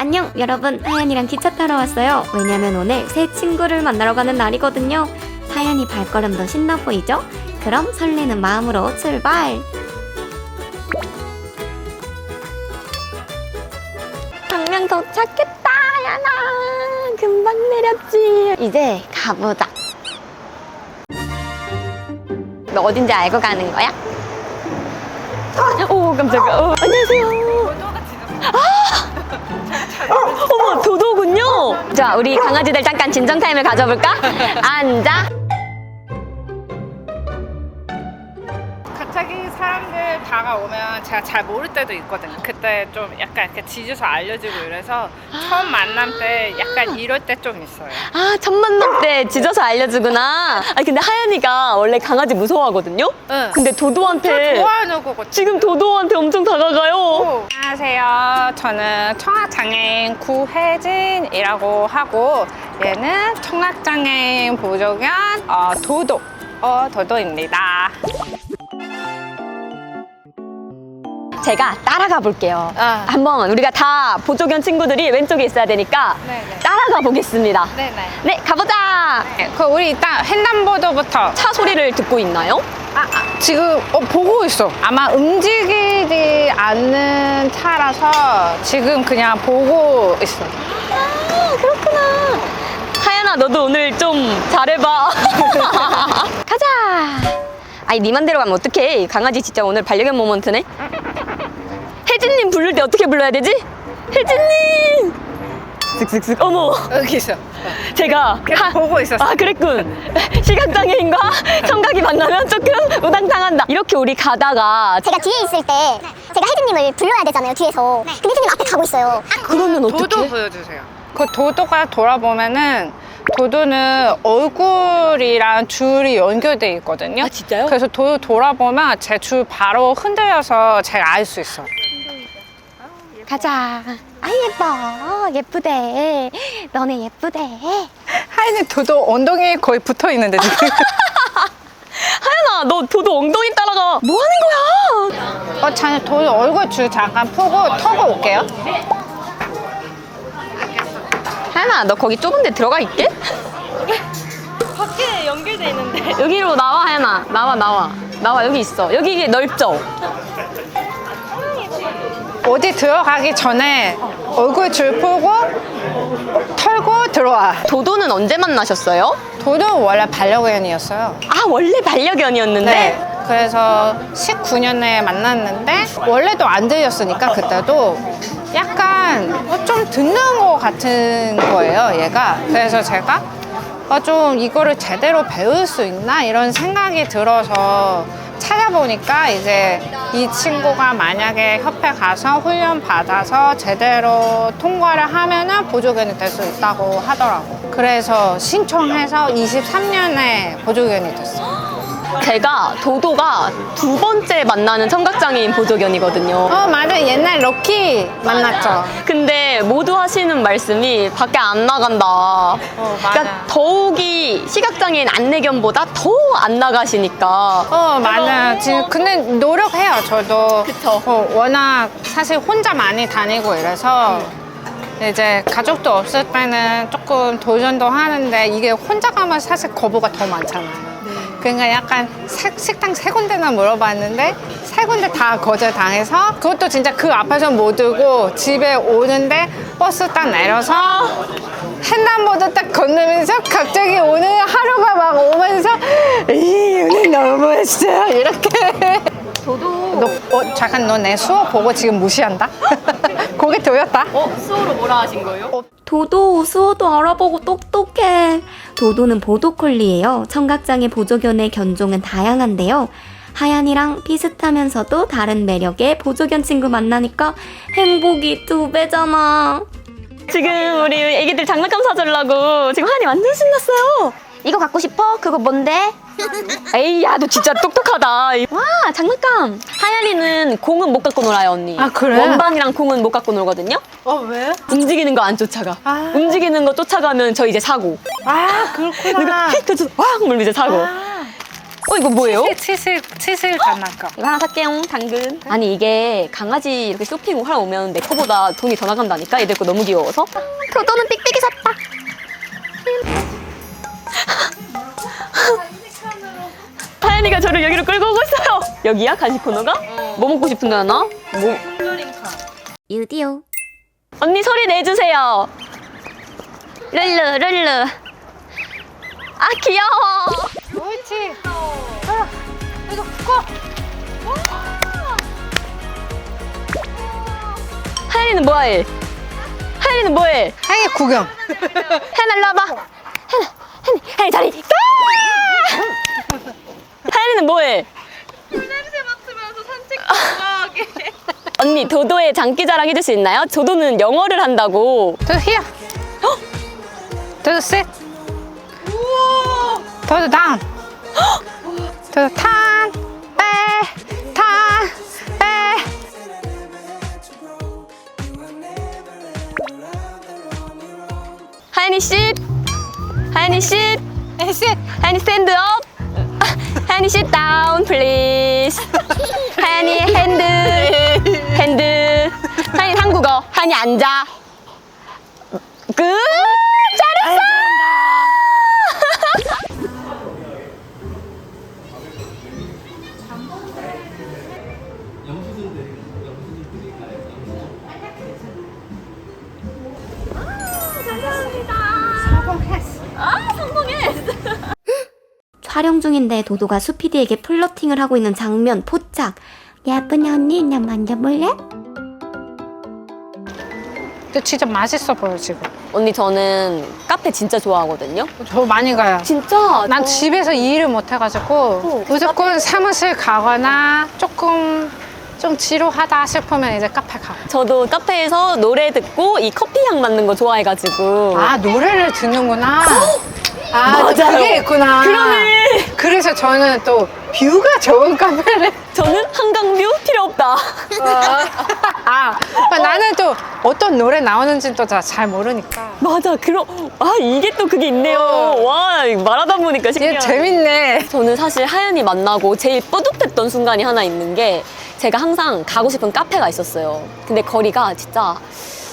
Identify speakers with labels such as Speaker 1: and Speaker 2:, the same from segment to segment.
Speaker 1: 안녕 여러분. 하연이랑 기차 타러 왔어요. 왜냐면 오늘 새 친구를 만나러 가는 날이거든요. 하연이 발걸음도 신나 보이죠? 그럼 설레는 마음으로 출발! 방명 도착했다 하연아. 금방 내렸지. 이제 가보자. 너 어딘지 알고 가는 거야? 오 깜짝이야. 어, 안녕하세요 어머 도도군요. 자 우리 강아지들 잠깐 진정 타임을 가져볼까? 앉아.
Speaker 2: 제가 잘 모를 때도 있거든요. 그때 좀 약간 이렇게 지주서 알려주고 이래서 처음 만남 때 약간 이럴 때 좀 있어요.
Speaker 1: 아 첫 만남 때 짖어서 알려주구나. 아 근데 하연이가 원래 강아지 무서워하거든요.
Speaker 2: 응.
Speaker 1: 근데 도도한테
Speaker 2: 좋아하는 거고.
Speaker 1: 지금 도도한테 엄청 다가가요.
Speaker 2: 안녕하세요. 저는 청각장애인 구혜진이라고 하고 얘는 청각장애인 보조견 어, 도도 어, 도도입니다.
Speaker 1: 제가 따라가 볼게요.
Speaker 2: 아.
Speaker 1: 한번 우리가 다 보조견 친구들이 왼쪽에 있어야 되니까
Speaker 2: 네네.
Speaker 1: 따라가 보겠습니다.
Speaker 2: 네네.
Speaker 1: 네 가보자.
Speaker 2: 네, 그 우리 일단 횡단보도부터
Speaker 1: 차 소리를 듣고 있나요?
Speaker 2: 아, 아, 지금 어, 보고 있어. 아마 움직이지 않는 차라서 지금 그냥 보고 있어.
Speaker 1: 아, 그렇구나. 하연아, 너도 오늘 좀 잘해봐. 가자. 아니, 네 맘대로 가면 어떡해. 강아지 진짜 오늘 반려견 모먼트네. 혜진님 부를 때 어떻게 불러야 되지? 혜진님! 쓱쓱쓱. 어머,
Speaker 2: 여기서.
Speaker 1: 제가.
Speaker 2: 계속
Speaker 1: 하-
Speaker 2: 보고 있었어.
Speaker 1: 아, 그랬군. 시각장애인과 청각이 만나면 조금 우당탕한다. 이렇게 우리 가다가.
Speaker 3: 제가 뒤에 있을 때 제가 혜진님을 불러야 되잖아요 뒤에서 근데 혜진님 앞에 가고 있어요
Speaker 1: 그러면
Speaker 2: 도도
Speaker 1: 어떡해?
Speaker 2: 보여주세요. 그 도도가 돌아보면은 도도는 얼굴이랑 줄이 연결돼 있거든요.
Speaker 1: 아, 진짜요?
Speaker 2: 그래서 도도 돌아보면 제 줄 바로 흔들려서 제가 알 수 있어. 요
Speaker 1: 가자. 아, 예뻐. 예쁘대. 너네 예쁘대.
Speaker 2: 하이는 도도 엉덩이에 거의 붙어 있는데 지금.
Speaker 1: 하연아, 너 도도 엉덩이 따라가. 뭐 하는 거야?
Speaker 2: 어, 저는 도도 얼굴 줄 잠깐 푸고 털고 올게요.
Speaker 1: 하연아, 너 거기 좁은 데 들어가 있게? 밖에 연결돼 있는데. 여기로 나와, 하연아. 나와, 나와. 나와, 여기 있어. 여기 이게 넓죠?
Speaker 2: 어디 들어가기 전에 얼굴 줄 풀고 털고 들어와.
Speaker 1: 도도는 언제 만나셨어요?
Speaker 2: 도도 원래 반려견이었어요.
Speaker 1: 아, 원래 반려견이었는데?
Speaker 2: 네. 그래서 19년에 만났는데 원래도 안 들렸으니까 그때도 약간 어, 좀 듣는 것 같은 거예요, 얘가. 그래서 제가 어, 좀 이거를 제대로 배울 수 있나 이런 생각이 들어서 찾아보니까 이제 이 친구가 만약에 협회 가서 훈련 받아서 제대로 통과를 하면은 보조견이 될 수 있다고 하더라고. 그래서 신청해서 23년에 보조견이 됐어.
Speaker 1: 제가 도도가 두 번째 만나는 청각장애인 보조견이거든요.
Speaker 2: 어 맞아 옛날 럭키 만났죠
Speaker 1: 근데 모두 하시는 말씀이 밖에 안 나간다.
Speaker 2: 어, 맞아.
Speaker 1: 그러니까 더욱이 시각장애인 안내견보다 더 안 나가시니까.
Speaker 2: 어 맞아 지금 근데 노력해요 저도
Speaker 1: 그쵸.
Speaker 2: 어, 워낙 사실 혼자 많이 다니고 이래서 이제 가족도 없을 때는 조금 도전도 하는데 이게 혼자 가면 사실 거부가 더 많잖아요 그러니까 약간 세- 식당 세 군데나 물어봤는데 세 군데 다 거절당해서 그것도 진짜 그 앞에서 못 들고 집에 오는데 버스 딱 내려서 횡단보도 딱 건너면서 갑자기 오늘 하루가 막 오면서 이 오늘 너무했어 이렇게
Speaker 1: 도도.
Speaker 2: 너, 어, 잠깐 너 내 수업 보고 지금 무시한다? 고개 돌렸다?
Speaker 1: 어, 수호로 뭐라 하신 거예요? 도도 수호도 알아보고 똑똑해. 도도는 보도콜리예요. 청각장애 보조견의 견종은 다양한데요. 하얀이랑 비슷하면서도 다른 매력의 보조견 친구 만나니까 행복이 두 배잖아. 지금 우리 애기들 장난감 사주려고 지금 하얀이 완전 신났어요.
Speaker 3: 이거 갖고 싶어? 그거 뭔데?
Speaker 1: 에이, 야, 너 진짜 똑똑하다. 와, 장난감. 하얀이는 공은 못 갖고 놀아요, 언니.
Speaker 2: 아, 그래?
Speaker 1: 원반이랑 공은 못 갖고 놀거든요.
Speaker 2: 어 왜?
Speaker 1: 움직이는 거 안 쫓아가.
Speaker 2: 아.
Speaker 1: 움직이는 거 쫓아가면 저 이제 사고.
Speaker 2: 아
Speaker 1: 누가
Speaker 2: 그렇구나
Speaker 1: 휙 그래서 확 물면 이제 사고. 어 이거 뭐예요?
Speaker 2: 치실 치실 장난감.
Speaker 1: 이거 하나 살게요. 당근. 아니 이게 강아지 이렇게 쇼핑 하러 오면 내 거보다 돈이 더 나간다니까. 얘들 거 너무 귀여워서. 도도는 삑삑이 샀다. 하연이가 저를 여기로 끌고 오고 있어요. 여기야 간식 코너가? 뭐 먹고 싶은데 하나? 뭐? 유디오. 언니 소리 내주세요. 룰루 룰루. 아 귀여워.
Speaker 2: 옳지. 아, 이거 꺼.
Speaker 1: 하연이는 뭐해? 하연이는 뭐해?
Speaker 2: 하이 구경.
Speaker 1: 일로 와봐. 하연이 다리. 까! 하연이는 뭐해? 냄새 맡으면서 산책. 언니 도도의 장기 자랑 해줄 수 있나요? 도도는 영어를 한다고.
Speaker 2: 더 히어. 더 셋. 더 다운. 더 탄. 빼. 탄. 빼.
Speaker 1: 하연이 쉿. 하연이 쉿.
Speaker 2: 셋.
Speaker 1: 하연이 스탠드 업. 하연이 쉿 다운 플리즈. 하연이 핸드. 핸드. 하연이 한국어. 하연이 앉아. 끝. 잘했어. 촬영 중인데 도도가 수피디에게 플러팅을 하고 있는 장면 포착. 예쁜 언니, 나 만져볼래?
Speaker 2: 근데 진짜 맛있어 보여 지금.
Speaker 1: 언니 저는 카페 진짜 좋아하거든요.
Speaker 2: 저 많이 가요.
Speaker 1: 진짜?
Speaker 2: 난
Speaker 1: 저-
Speaker 2: 집에서 일을 못 해가지고
Speaker 1: 어,
Speaker 2: 무조건 사무실 가거나 조금 좀 지루하다 싶으면 이제 카페 가.
Speaker 1: 저도 카페에서 노래 듣고 이 커피 향 맡는 거 좋아해가지고.
Speaker 2: 아 노래를 듣는구나. 아
Speaker 1: 맞아요.
Speaker 2: 그게 있구나.
Speaker 1: 그러네.
Speaker 2: 그래서 저는 또 뷰가 좋은 카페를.
Speaker 1: 저는 한강뷰 필요 없다.
Speaker 2: 아 나는 또 어떤 노래 나오는지 또잘 모르니까.
Speaker 1: 맞아, 그럼 아 이게 또 그게 있네요.
Speaker 2: 어.
Speaker 1: 와 말하다 보니까 신기하네.
Speaker 2: 재밌네.
Speaker 1: 저는 사실 하연이 만나고 제일 뿌듯했던 순간이 하나 있는 게 제가 항상 가고 싶은 카페가 있었어요. 근데 거리가 진짜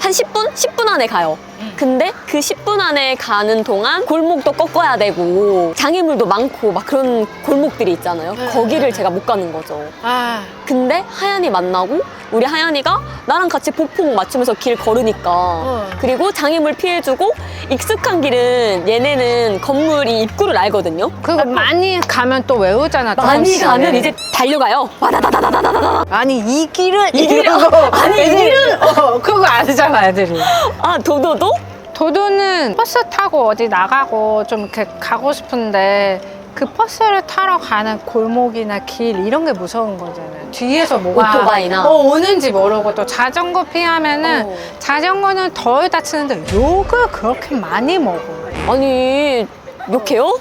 Speaker 1: 한 10분? 10분 안에 가요. 근데 그 10분 안에 가는 동안 골목도 꺾어야 되고 장애물도 많고 막 그런 골목들이 있잖아요. 거기를 제가 못 가는 거죠.
Speaker 2: 아
Speaker 1: 근데 하연이 만나고 우리 하연이가 나랑 같이 복폭 맞추면서 길 걸으니까 그리고 장애물 피해주고 익숙한 길은 얘네는 건물 이 입구를 알거든요.
Speaker 2: 그거 많이 가면 또 외우잖아.
Speaker 1: 많이
Speaker 2: 조금씩.
Speaker 1: 가면 이제 달려가요. 와다다다다다다다.
Speaker 2: 아니 이 길은
Speaker 1: 이 길은- 아니, 이
Speaker 2: 애들이- 어 그거 아니잖아 애들이.
Speaker 1: 아 도도도?
Speaker 2: 도도는 버스 타고 어디 나가고 좀 이렇게 가고 싶은데 그 버스를 타러 가는 골목이나 길 이런 게 무서운 거잖아요. 뒤에서 뭐가
Speaker 1: 오토바이나.
Speaker 2: 어, 오는지 모르고 또 자전거 피하면은
Speaker 1: 어.
Speaker 2: 자전거는 덜 다치는데 욕을 그렇게 많이 먹어.
Speaker 1: 아니 욕해요?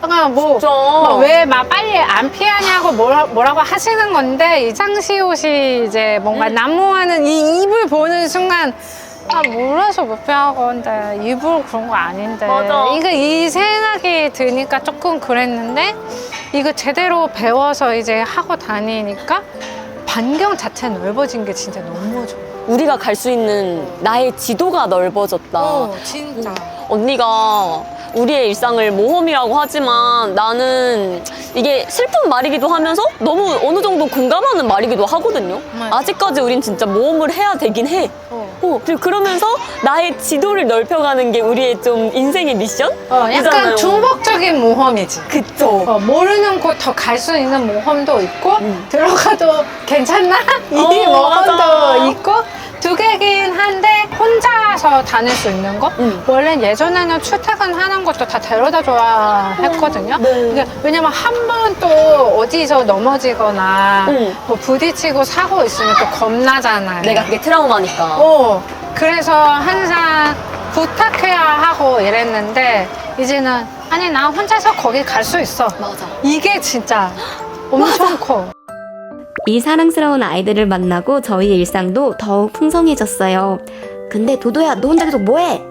Speaker 2: 그러니까 뭐
Speaker 1: 진짜.
Speaker 2: 왜막 빨리 안 피하냐고 뭐라, 뭐라고 하시는 건데 이 장시옷이 이제 뭔가 난무하는 이 입을 보는 순간 아 몰라서 못 피하건데 입으로 그런 거 아닌데
Speaker 1: 맞아.
Speaker 2: 이거 이 생각이 드니까 조금 그랬는데 이거 제대로 배워서 이제 하고 다니니까 반경 자체 넓어진 게 진짜 너무 좋아.
Speaker 1: 우리가 갈 수 있는 나의 지도가 넓어졌다.
Speaker 2: 어, 진짜.
Speaker 1: 언니가 우리의 일상을 모험이라고 하지만 나는 이게 슬픈 말이기도 하면서 너무 어느 정도 공감하는 말이기도 하거든요.
Speaker 2: 맞아.
Speaker 1: 아직까지 우린 진짜 모험을 해야 되긴 해.
Speaker 2: 어.
Speaker 1: 어, 그리고 그러면서 나의 지도를 넓혀가는 게 우리의 좀 인생의 미션?
Speaker 2: 어, 약간. 중복적인 모험이지.
Speaker 1: 그쵸.
Speaker 2: 어, 모르는 곳 더 갈 수 있는 모험도 있고
Speaker 1: 음.
Speaker 2: 들어가도 괜찮나? 이
Speaker 1: 어,
Speaker 2: 모험도
Speaker 1: 맞아.
Speaker 2: 있고 두 개긴 한데 혼자서 다닐 수 있는 거?
Speaker 1: 음.
Speaker 2: 원래 예전에는 출퇴근하는 것도 다 데려다 줘야 했거든요.
Speaker 1: 네.
Speaker 2: 왜냐면 한 번 또 어디서 넘어지거나
Speaker 1: 음.
Speaker 2: 뭐 부딪히고 사고 있으면 또 겁나잖아요.
Speaker 1: 내가 그게 트라우마니까.
Speaker 2: 어, 그래서 항상 부탁해야 하고 이랬는데 이제는 아니 나 혼자서 거기 갈 수 있어.
Speaker 1: 맞아.
Speaker 2: 이게 진짜 엄청 커.
Speaker 1: 이 사랑스러운 아이들을 만나고 저희의 일상도 더욱 풍성해졌어요. 근데 도도야, 너 혼자 계속 뭐해?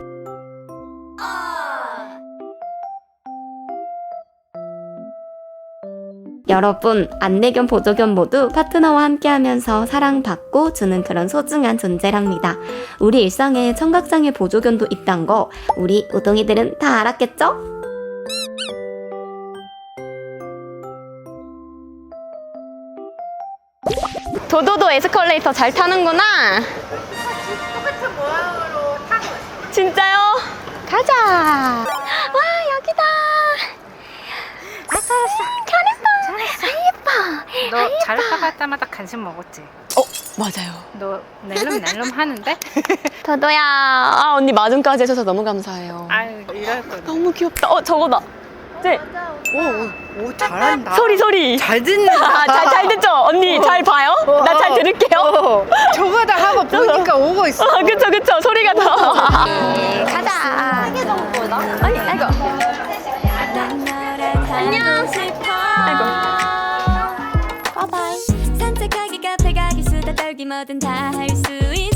Speaker 4: 여러분, 안내 겸 보조 겸 모두 파트너와 함께 하면서 사랑받고 주는 그런 소중한 존재랍니다. 우리 일상에 청각장애 보조견도 있단 거 우리 우동이들은 다 알았겠죠? 도도도 에스컬레이터 잘 타는구나.
Speaker 2: 똑같은 모양으로 타고 있어.
Speaker 4: 진짜요? 가자. 와 여기다.
Speaker 2: 알았어, 알았어.
Speaker 4: 잘했어. 잘했어. 예뻐.
Speaker 2: 너 자르다 갈 때마다 간식 먹었지?
Speaker 1: 어, 맞아요.
Speaker 2: 너 낼름낼름 하는데?
Speaker 4: 도도야.
Speaker 1: 아, 언니 마중까지 해줘서 너무 감사해요.
Speaker 2: 아유, 이럴 거.
Speaker 1: 너무 귀엽다. 어, 저거다. 네.
Speaker 2: 오, 오, 잘한다.
Speaker 1: 소리, 소리.
Speaker 2: 잘 듣는다.
Speaker 1: 아, 잘, 잘 듣죠? 언니, 잘 봐요? 나 잘 들을게요.
Speaker 2: 어, 저거 다 하고 보니까 오고 있어.
Speaker 1: 아, 그쵸, 그쵸. 소리가 더.
Speaker 4: 가자. 아니, 아이고. 안녕. 아이고. 바이바이.
Speaker 5: 산책하기 카페 가기 수다 떨기 뭐든 다 할 수 있어